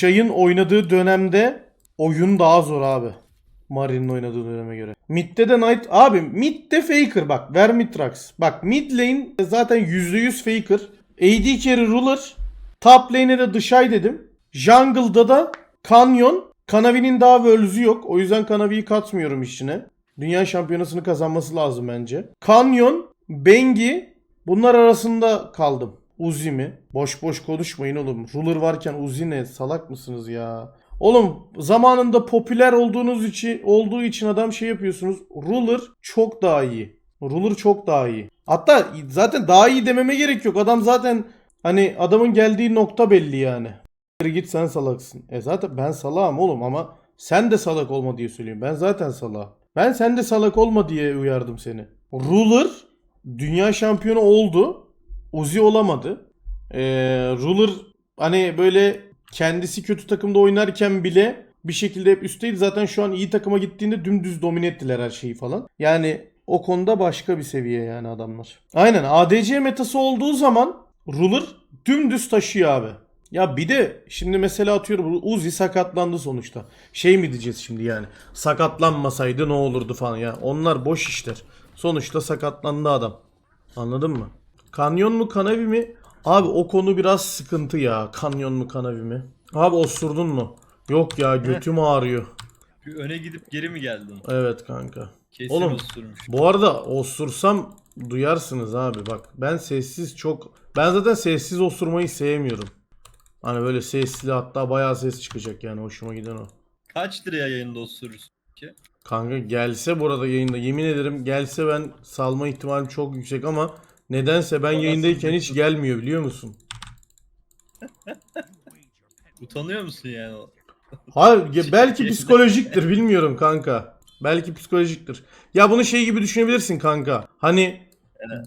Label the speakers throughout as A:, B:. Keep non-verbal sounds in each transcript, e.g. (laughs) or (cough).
A: Şay'ın oynadığı dönemde oyun daha zor abi. Mari'nin oynadığı döneme göre. Mid'de de Knight... Abi mid'de Faker bak. Vermitrax. Bak mid lane zaten %100 Faker. AD carry Ruler. Top lane'e de Dışay dedim. Jungle'da da Canyon. Kanavi'nin daha Worlds'ü yok. O yüzden Kanavi'yi katmıyorum işine. Dünya şampiyonasını kazanması lazım bence. Canyon, Bengi bunlar arasında kaldım. Uzi mi? Boş boş konuşmayın oğlum. Ruler varken Uzi ne? Salak mısınız ya? Oğlum zamanında popüler olduğunuz için olduğu için adam şey yapıyorsunuz. Ruler çok daha iyi. Ruler çok daha iyi. Hatta zaten daha iyi dememe gerek yok. Adam zaten hani adamın geldiği nokta belli yani. Git sen salaksın. E zaten ben salağım oğlum ama sen de salak olma diye söylüyorum. Ben zaten salağım. Ben sen de salak olma diye uyardım seni. Ruler dünya şampiyonu oldu. Uzi olamadı. Ee, Ruler hani böyle kendisi kötü takımda oynarken bile bir şekilde hep üstteydi. Zaten şu an iyi takıma gittiğinde dümdüz domine ettiler her şeyi falan. Yani o konuda başka bir seviye yani adamlar. Aynen ADC metası olduğu zaman Ruler dümdüz taşıyor abi. Ya bir de şimdi mesela atıyorum Uzi sakatlandı sonuçta. Şey mi diyeceğiz şimdi yani? Sakatlanmasaydı ne olurdu falan ya. Onlar boş işler. Sonuçta sakatlandı adam. Anladın mı? Kanyon mu kanavi mi? Abi o konu biraz sıkıntı ya. Kanyon mu kanavi mi? Abi osurdun mu? Yok ya götüm ağrıyor.
B: Bir öne gidip geri mi geldin?
A: Evet kanka.
B: Kesin
A: Oğlum,
B: osurmuş.
A: Bu arada osursam duyarsınız abi bak. Ben sessiz çok... Ben zaten sessiz osurmayı sevmiyorum. Hani böyle sesli hatta bayağı ses çıkacak yani hoşuma giden o.
B: Kaç liraya yayında osurursun?
A: Kanka gelse burada yayında yemin ederim gelse ben salma ihtimalim çok yüksek ama nedense ben yayındayken hiç gelmiyor biliyor musun? (laughs)
B: Utanıyor musun yani?
A: Hayır (laughs) belki psikolojiktir bilmiyorum kanka. Belki psikolojiktir. Ya bunu şey gibi düşünebilirsin kanka. Hani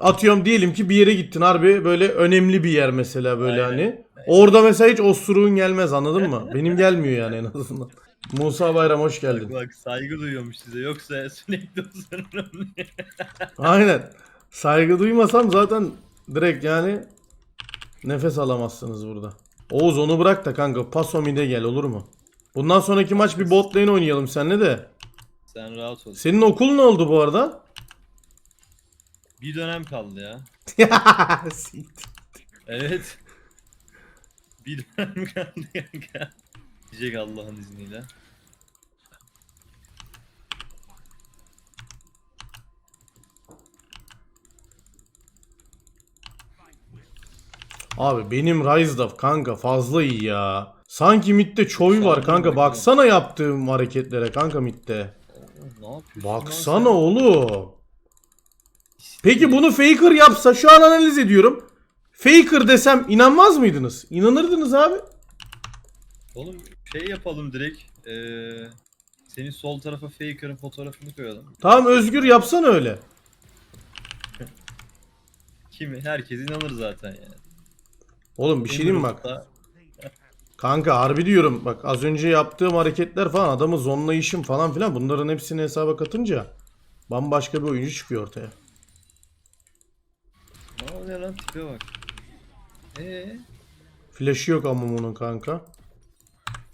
A: atıyorum diyelim ki bir yere gittin harbi böyle önemli bir yer mesela böyle
B: Aynen.
A: hani. Orada mesela hiç osuruğun gelmez anladın mı? (laughs) Benim gelmiyor yani en azından. Musa Bayram hoş geldin.
B: Bak, bak saygı duyuyormuş size yoksa sürekli osururum diye.
A: Aynen. Saygı duymasam zaten direkt yani nefes alamazsınız burada. Oğuz onu bırak da kanka paso mide gel olur mu? Bundan sonraki maç bir bot lane oynayalım seninle de.
B: Sen rahat ol.
A: Senin okul ne oldu bu arada?
B: Bir dönem kaldı ya. (laughs) Evet. Bir dönem kaldı kanka. Diyecek Allah'ın izniyle.
A: Abi benim of kanka fazla iyi ya. Sanki midde çoy var kanka. Baksana yaptığım hareketlere kanka midde.
B: Ne yapıyorsun?
A: Baksana oğlum. Peki bunu Faker yapsa şu an analiz ediyorum. Faker desem inanmaz mıydınız? İnanırdınız abi.
B: Oğlum şey yapalım direkt. Ee, senin sol tarafa Faker'ın fotoğrafını koyalım.
A: Tamam Özgür yapsan öyle.
B: Kimi? Herkes inanır zaten yani.
A: Oğlum bir şey diyeyim mi bak. Kanka harbi diyorum bak az önce yaptığım hareketler falan adamı zonlayışım falan filan bunların hepsini hesaba katınca bambaşka bir oyuncu çıkıyor ortaya.
B: Ne oluyor lan tipe bak. Eee
A: Flash'ı yok ama bunun kanka.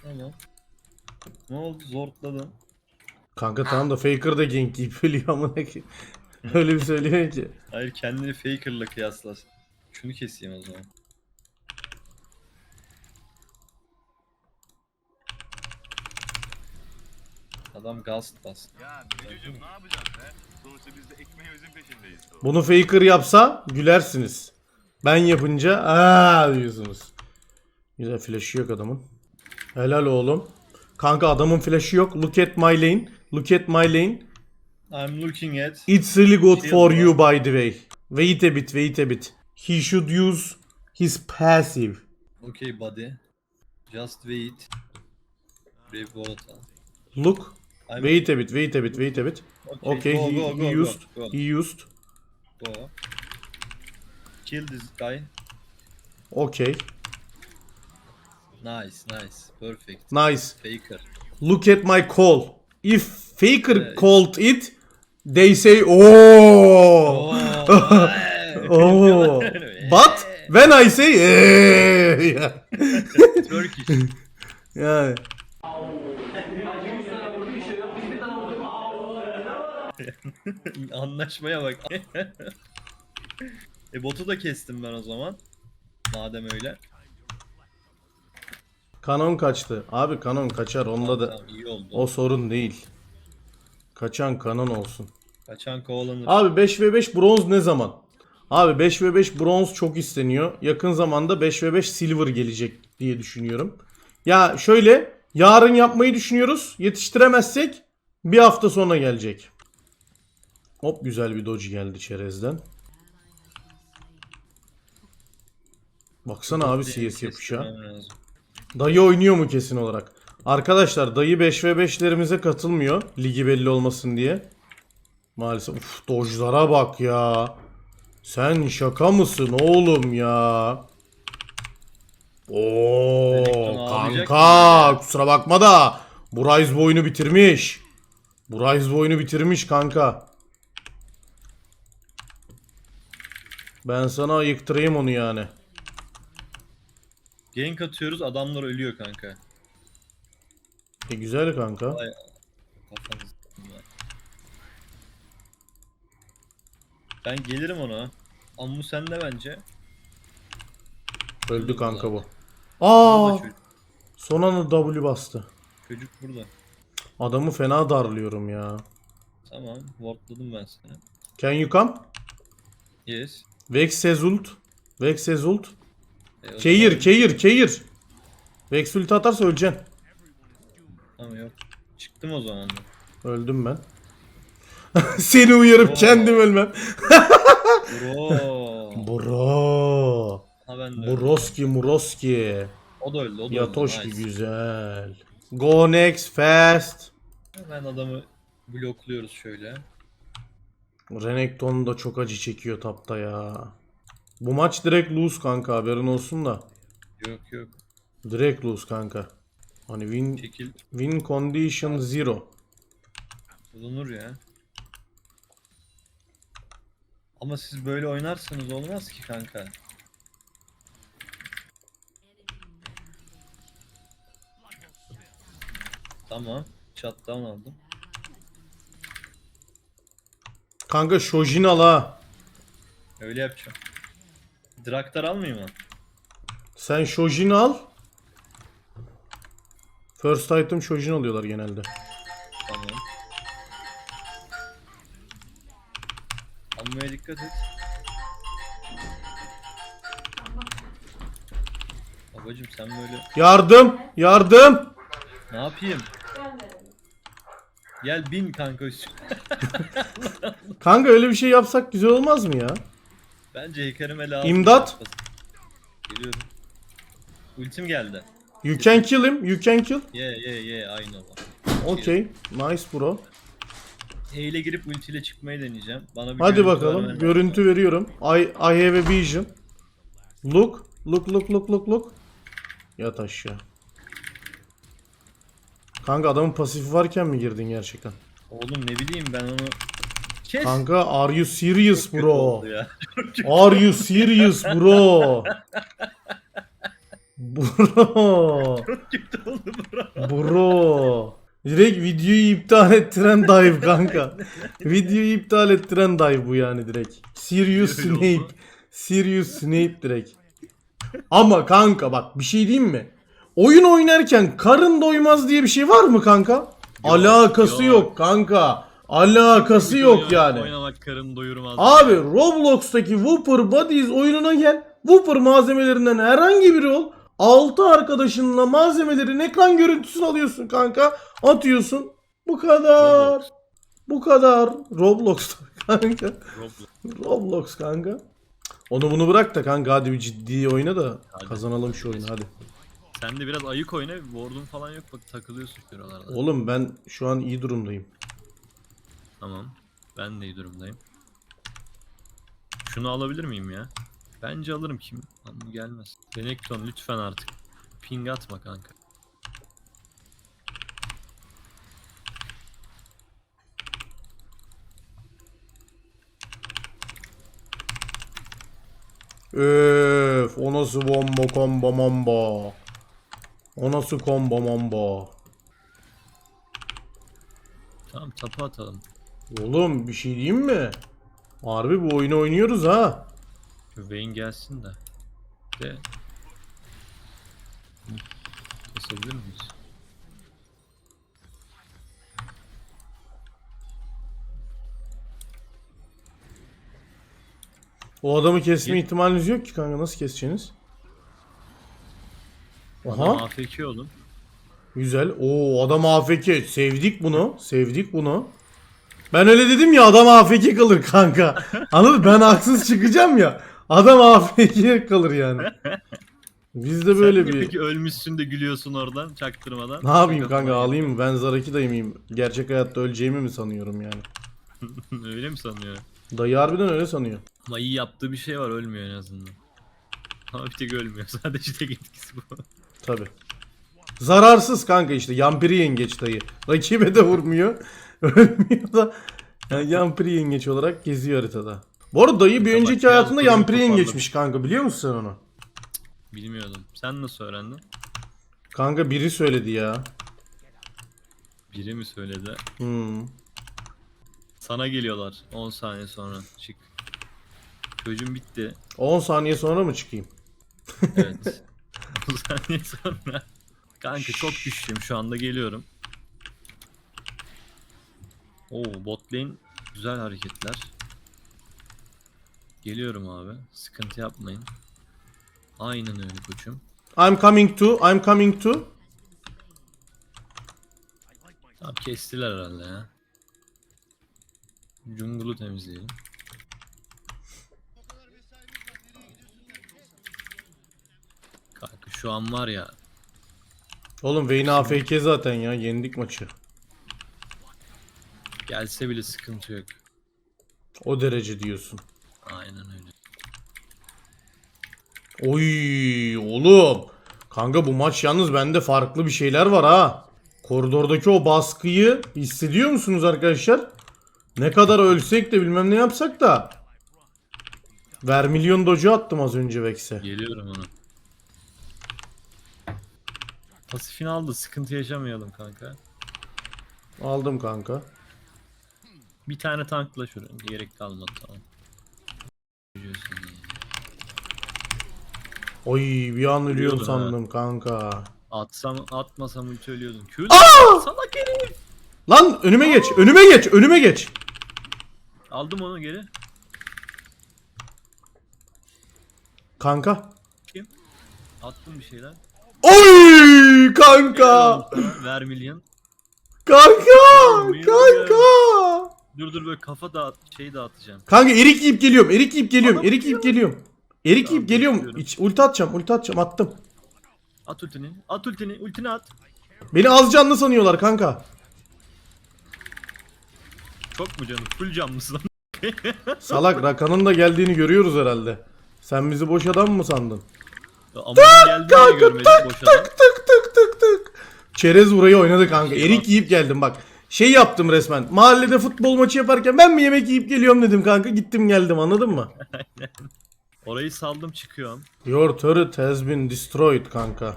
B: tamam. Ne oldu zortladın.
A: Kanka tamam da Faker da gank giyip ölüyor ki. (laughs) Öyle bir söylüyor ki.
B: Hayır kendini Faker'la kıyaslasın. Şunu keseyim o zaman. Adam gast bastı.
C: Ya Mücücüm ne yapacağız be? Sonuçta biz de ekmeğimizin peşindeyiz.
A: Bunu Faker yapsa gülersiniz. Ben yapınca aa diyorsunuz. Güzel flash'ı yok adamın. Helal oğlum. Kanka adamın flash'ı yok. Look at my lane. Look at my lane.
B: I'm looking at.
A: It's really good for you by the way. Wait a bit, wait a bit. He should use his passive.
B: Okay buddy. Just wait. Brave water.
A: Look.
B: I'm
A: Wait a bit, wait a bit, wait a bit. Okay,
B: go,
A: he,
B: go, go,
A: he used,
B: go,
A: he used.
B: go. Kill this guy.
A: Okay,
B: Nice, nice. Perfect.
A: nice.
B: Faker.
A: Look at my call. If Faker
B: Yeah,
A: called it, they say oh. Oh. (laughs) (laughs) But when I say eh, (laughs) yeah.
B: Turkish.
A: Yani. (laughs)
B: Anlaşmaya bak. (laughs) e botu da kestim ben o zaman. Madem öyle.
A: Kanon kaçtı. Abi kanon kaçar. Onda da
B: Tamam, iyi oldu.
A: o sorun değil. Kaçan kanon olsun.
B: Kaçan kovalanır.
A: Abi 5 ve 5 bronz ne zaman? Abi 5 ve 5 bronz çok isteniyor. Yakın zamanda 5 ve 5 silver gelecek diye düşünüyorum. Ya şöyle yarın yapmayı düşünüyoruz. Yetiştiremezsek bir hafta sonra gelecek. Hop güzel bir dodge geldi çerezden. Baksana abi CS yapışa. Dayı oynuyor mu kesin olarak? Arkadaşlar dayı 5 ve 5'lerimize katılmıyor. Ligi belli olmasın diye. Maalesef. Uf dojlara bak ya. Sen şaka mısın oğlum ya? Oo kanka kusura bakma da bu Rise bu oyunu bitirmiş. Bu Rise bu oyunu bitirmiş kanka. Ben sana ayıktırayım onu yani.
B: Gank atıyoruz adamlar ölüyor kanka.
A: E güzel kanka.
B: Vay kafanız. Ben gelirim ona. Ammu sende bence.
A: Öldü kanka bu. Aa! Son anda W bastı.
B: çocuk burada.
A: Adamı fena darlıyorum ya.
B: Tamam. Wardladım ben seni.
A: Can you come?
B: Yes.
A: Vex Ezult. Vex Ezult.
B: E, o
A: Keir,
B: zaman-
A: Keir, Keir. Vex ulti atarsa öleceksin.
B: Tamam yok. Çıktım o zaman.
A: Öldüm ben. (laughs) Seni uyarıp
B: Oo.
A: kendim ölmem.
B: Bro. (laughs)
A: Bro.
B: ha ben de öldüm.
A: Broski, Muroski.
B: O da öldü. O da
A: Yatoşki
B: öldü. Nice.
A: güzel. Go next fast.
B: Hemen adamı blokluyoruz şöyle.
A: Renekton da çok acı çekiyor tapta ya. Bu maç direkt lose kanka haberin olsun da.
B: Yok yok.
A: Direkt lose kanka. Hani win
B: Çekil.
A: win condition zero.
B: Bulunur ya. Ama siz böyle oynarsanız olmaz ki kanka. Tamam. Shutdown aldım.
A: Kanka Shojin al ha.
B: Öyle yapacağım. Draktar almayayım mı?
A: Sen Shojin al. First item Shojin alıyorlar genelde.
B: Tamam. Almaya dikkat et. Babacım sen böyle
A: Yardım! Yardım!
B: ne yapayım? Gel bin kanka üstüne.
A: Kanka öyle bir şey yapsak güzel olmaz mı ya?
B: Bence heykelime lazım.
A: İmdat!
B: Geliyorum. Ultim geldi.
A: You can kill him. You can kill.
B: Ye ye ye aynı o.
A: Okay. Nice bro.
B: E ile girip ultiyle çıkmayı deneyeceğim. Bana bir
A: Hadi
B: görüntü
A: bakalım.
B: vermen
A: Görüntü veriyorum. I, I have a vision. Look. Look look look look look. Yat aşağı. Kanka adamın pasifi varken mi girdin gerçekten?
B: Oğlum ne bileyim ben onu... Kes!
A: Kanka are you serious
B: Kötü
A: bro?
B: oldu ya. (laughs)
A: Are you serious bro? Bro.
B: Kötü oldu bro.
A: Bro. Direkt videoyu iptal ettiren dive kanka. videoyu iptal ettiren dive bu yani direkt. Serious
B: Öyle oldu.
A: Snape. Serious Snape direkt. Ama kanka bak bir şey diyeyim mi? Oyun oynarken karın doymaz diye bir şey var mı kanka? Alakası yok,
B: yok.
A: kanka. Alakası yok yani.
B: Oynamak karın doyurmaz.
A: Abi Roblox'taki Whooper Buddies oyununa gel. Whooper malzemelerinden herhangi biri ol. 6 arkadaşınla malzemelerin ekran görüntüsünü alıyorsun kanka. Atıyorsun. Bu kadar.
B: Roblox.
A: Bu kadar. Roblox (laughs) kanka.
B: Roblox.
A: Roblox kanka. Onu bunu bırak da kanka hadi bir ciddi oyna da
B: Hadi.
A: kazanalım şu oyunu hadi.
B: Sen de biraz ayık oyna. Ward'un falan yok bak takılıyorsun şuralarda.
A: Oğlum ben şu an iyi durumdayım.
B: Tamam. Ben de iyi durumdayım. Şunu alabilir miyim ya? Bence alırım kim? Bu gelmez. Renekton lütfen artık. Ping atma kanka.
A: Öf o nasıl bomba combo mombo. O nasıl combo mombo?
B: Tamam tapu atalım.
A: Oğlum bir şey diyeyim mi? Harbi bu oyunu oynuyoruz ha.
B: Şu Vayne gelsin de. De. Kesebilir miyiz?
A: O adamı kesme ihtimaliniz yok ki kanka nasıl keseceksiniz?
B: Adam
A: Aha
B: AFK oğlum.
A: güzel. Oo adam AFK. Sevdik bunu. Sevdik bunu. Ben öyle dedim ya adam AFK kalır kanka. Anladın mı? Ben haksız çıkacağım ya. Adam AFK kalır yani. Bizde böyle
B: Sen
A: bir...
B: Peki ölmüşsün de gülüyorsun oradan çaktırmadan.
A: Ne yapayım kanka ağlayayım mı? Ben Zaraki dayı mıyım? Gerçek hayatta öleceğimi mi sanıyorum yani? (laughs)
B: Öyle mi sanıyor?
A: Dayı harbiden öyle sanıyor.
B: Ama iyi yaptığı bir şey var ölmüyor en azından. Ama bir tek ölmüyor. (laughs) Sadece tek etkisi bu.
A: Tabi. Zararsız kanka işte yampiri yengeç dayı. Rakibe de vurmuyor. (laughs) Ölmüyor da. Yani yampiri yengeç olarak geziyor haritada. Bu arada dayı bir önceki hayatında yampiri yengeçmiş kanka biliyor musun sen onu?
B: Bilmiyordum. Sen nasıl öğrendin?
A: Kanka biri söyledi ya.
B: Biri mi söyledi?
A: Hmm.
B: Sana geliyorlar 10 saniye sonra. Çık. Çocuğum bitti.
A: 10 saniye sonra mı çıkayım?
B: Evet. (laughs) 10 saniye sonra. Kanka çok güçlüyüm şu anda geliyorum. Oo bot lane güzel hareketler. Geliyorum abi. Sıkıntı yapmayın. Aynen öyle koçum.
A: I'm coming to, I'm coming to.
B: Tamam kestiler herhalde ya. Jungle'u temizleyelim. Kanka şu an var ya
A: Oğlum Vayne AFK zaten ya yendik maçı.
B: gelse bile sıkıntı yok.
A: O derece diyorsun.
B: Aynen öyle.
A: Oy oğlum. Kanka bu maç yalnız bende farklı bir şeyler var ha. Koridordaki o baskıyı hissediyor musunuz arkadaşlar? Ne kadar ölsek de bilmem ne yapsak da. Vermilyon docu attım az önce Vex'e.
B: Geliyorum ona. Pasifini aldı sıkıntı yaşamayalım kanka.
A: Aldım kanka.
B: Bir tane tankla şuraya gerek kalmadı tamam.
A: Oy bir an ölüyorum
B: Ölüyordun ha.
A: sandım kanka.
B: Atsam atmasam ulti ölüyordun. Kül salak herif.
A: Lan önüme geç, önüme geç, önüme geç.
B: Aldım onu geri.
A: Kanka.
B: Attım bir şeyler.
A: Oy kanka.
B: Ver milyon.
A: Kanka. Kanka.
B: Dur dur böyle kafa dağıt şey dağıtacağım.
A: Kanka erik yiyip geliyorum. Erik yiyip geliyorum.
B: Adam
A: Erik yiyip geliyorum. Erik yiyip geliyorum.
B: bekliyorum.
A: İç, ulti atacağım. Ulti atacağım. Attım.
B: At ultini. At ultini. Ultini at.
A: Beni az canlı sanıyorlar kanka.
B: Çok mu canım? Full can mısın?
A: Salak Rakan'ın da geldiğini görüyoruz herhalde. Sen bizi boş adam mı sandın?
B: Ama geldi diye görmedim boş adam.
A: Tık tık tık tık. Çerez burayı oynadı kanka. Erik yiyip geldim bak. Şey yaptım resmen. Mahallede futbol maçı yaparken ben mi yemek yiyip geliyorum dedim kanka. Gittim geldim anladın mı? (laughs)
B: Orayı saldım çıkıyorum.
A: Your turret has been destroyed kanka.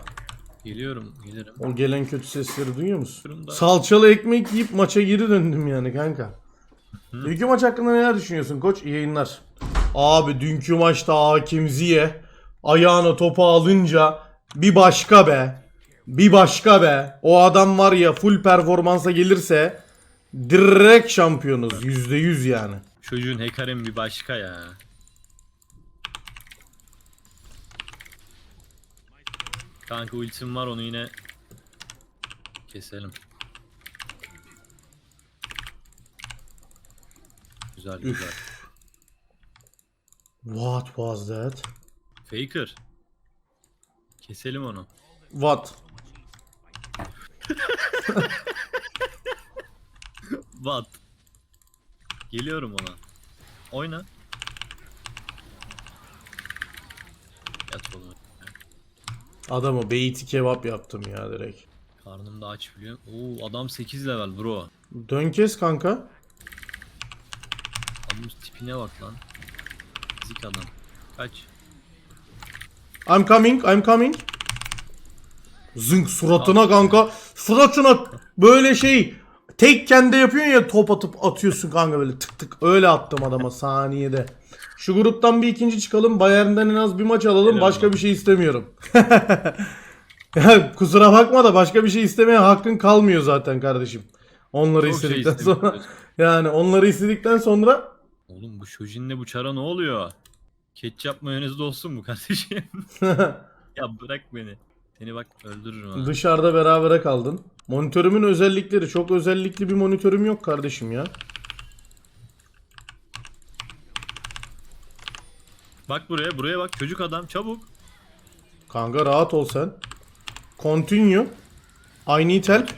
B: Geliyorum gelirim.
A: O gelen kötü sesleri duyuyor musun?
B: Durumda.
A: Salçalı ekmek yiyip maça geri döndüm yani kanka. Dünkü maç hakkında neler düşünüyorsun koç? İyi yayınlar. Abi dünkü maçta Hakim Ziye ayağına topu alınca bir başka be. Bir başka be. O adam var ya full performansa gelirse direkt şampiyonuz. %100 yani.
B: Çocuğun Hekarem bir başka ya. Kanka ultim var onu yine keselim. Güzel güzel.
A: What was that?
B: Faker. Keselim onu.
A: What?
B: What? Geliyorum ona. Oyna. Yat oğlum.
A: Adamı beyti kebap yaptım ya direkt.
B: Karnım da aç biliyor. Oo adam 8 level bro.
A: Dön kes kanka.
B: Adamın tipine bak lan. Zik adam. Kaç.
A: I'm coming, I'm coming. Zınk suratına kanka. Suratına böyle şey tekken de yapıyorsun ya top atıp atıyorsun kanka böyle tık tık öyle attım adama saniyede. Şu gruptan bir ikinci çıkalım. Bayern'den en az bir maç alalım. Başka bir şey istemiyorum. ya (laughs) kusura bakma da başka bir şey istemeye hakkın kalmıyor zaten kardeşim. Onları
B: Çok şey
A: istedikten
B: istemiyorum
A: sonra. (laughs) Yani onları istedikten sonra
B: Oğlum bu Shojin'le bu çara ne oluyor? Ketçap mayonezli olsun mu kardeşim? (laughs) ya bırak beni. Seni bak öldürürüm ha.
A: dışarıda berabere kaldın. Monitörümün özellikleri çok özellikli bir monitörüm yok kardeşim ya.
B: Bak buraya buraya bak çocuk adam çabuk.
A: Kanka rahat ol sen. Continue. I need help.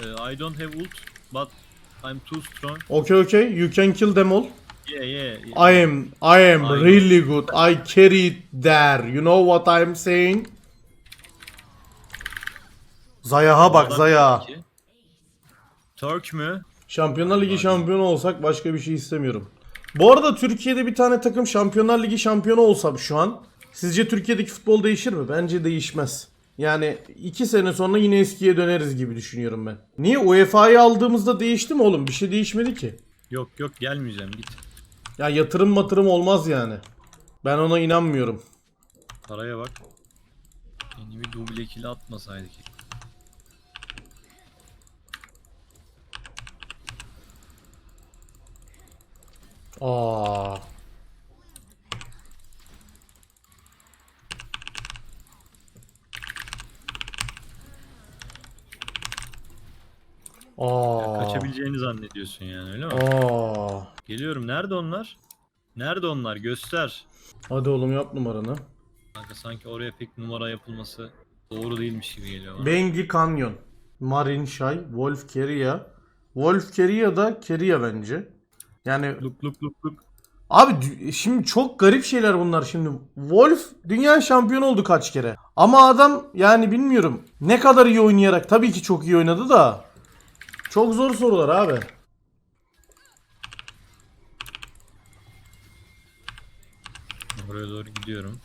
B: Ee, I don't have ult but I'm too strong.
A: Okay okay. You can kill them all.
B: Yeah yeah. yeah.
A: I am I am
B: Aynen.
A: really good. I carry it there. You know what I'm saying? Zayaha bak Zaya.
B: Turk mü?
A: Şampiyonlar Ligi şampiyonu olsak başka bir şey istemiyorum. Bu arada Türkiye'de bir tane takım Şampiyonlar Ligi şampiyonu olsa şu an sizce Türkiye'deki futbol değişir mi? Bence değişmez. Yani iki sene sonra yine eskiye döneriz gibi düşünüyorum ben. Niye UEFA'yı aldığımızda değişti mi oğlum? Bir şey değişmedi ki.
B: Yok yok gelmeyeceğim git.
A: Ya yatırım matırım olmaz yani. Ben ona inanmıyorum.
B: Paraya bak. Yeni bir duble ikili atmasaydık.
A: Aa. Aa.
B: Kaçabileceğini zannediyorsun yani öyle mi?
A: Aa.
B: Geliyorum. Nerede onlar? Nerede onlar? Göster.
A: Hadi oğlum yap numaranı.
B: Kanka sanki oraya pek numara yapılması doğru değilmiş gibi geliyor bana.
A: Bengi Canyon. Marin Shay. Wolf Keria. Wolf Keria da Keria bence. Yani
B: Luk luk luk luk.
A: Abi şimdi çok garip şeyler bunlar şimdi. Wolf dünya şampiyonu oldu kaç kere. Ama adam yani bilmiyorum ne kadar iyi oynayarak tabii ki çok iyi oynadı da. Çok zor sorular abi.
B: Oraya doğru gidiyorum.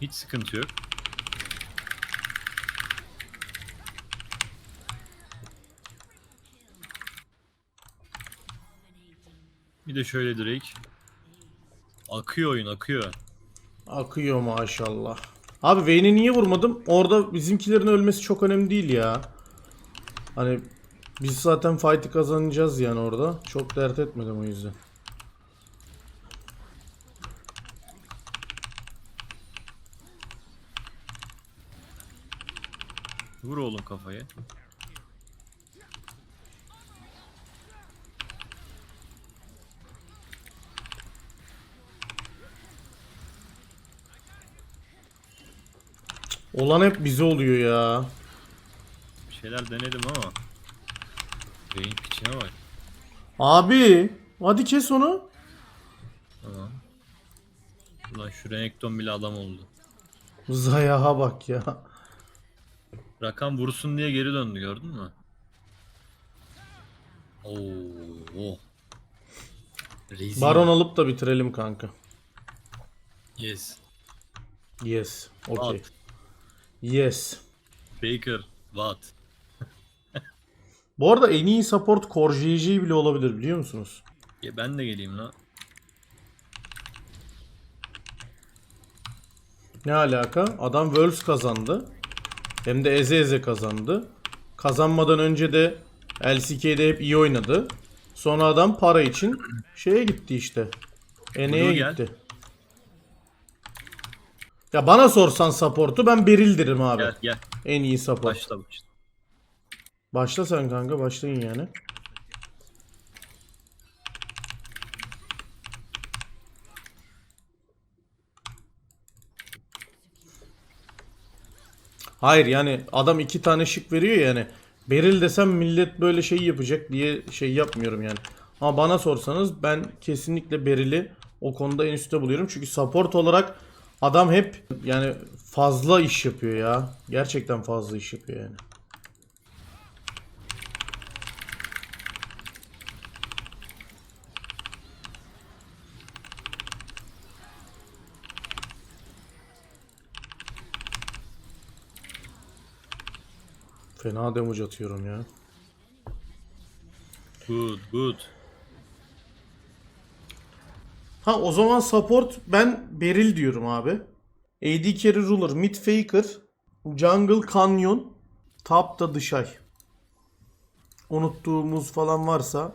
B: Hiç sıkıntı yok. Bir de şöyle direkt. Akıyor oyun akıyor.
A: Akıyor maşallah. Abi Vayne'i niye vurmadım? Orada bizimkilerin ölmesi çok önemli değil ya. Hani biz zaten fight'ı kazanacağız yani orada. Çok dert etmedim o yüzden.
B: Vur oğlum kafayı.
A: Olan hep bize oluyor ya.
B: Bir şeyler denedim ama. Beyin piçine bak.
A: Abi hadi kes onu.
B: Tamam. Ulan şu Renekton bile adam oldu.
A: Zayaha bak ya.
B: Rakam vursun diye geri döndü gördün mü? Oo. oh. Rezil.
A: Baron alıp da bitirelim kanka.
B: Yes.
A: Yes. Okay. Yes.
B: Baker. What?
A: Bu arada en iyi support Core GG bile olabilir biliyor musunuz?
B: Ya ben de geleyim la.
A: Ne alaka? Adam Worlds kazandı. Hem de eze eze kazandı. Kazanmadan önce de LCK'de hep iyi oynadı. Sonra adam para için şeye gitti işte. Ene'ye
B: Blue gel.
A: Ya bana sorsan support'u ben Beril derim abi.
B: Gel gel.
A: En iyi support.
B: Başla başla.
A: Başla sen kanka başlayın yani. Hayır yani adam iki tane şık veriyor ya yani. Beril desem millet böyle şey yapacak diye şey yapmıyorum yani. Ama bana sorsanız ben kesinlikle Beril'i o konuda en üstte buluyorum. Çünkü support olarak Adam hep yani fazla iş yapıyor ya. Gerçekten fazla iş yapıyor yani. Fena damage atıyorum ya.
B: Good, good.
A: Ha o zaman support ben Beril diyorum abi. AD carry ruler, mid faker, jungle canyon, top da dışay. Unuttuğumuz falan varsa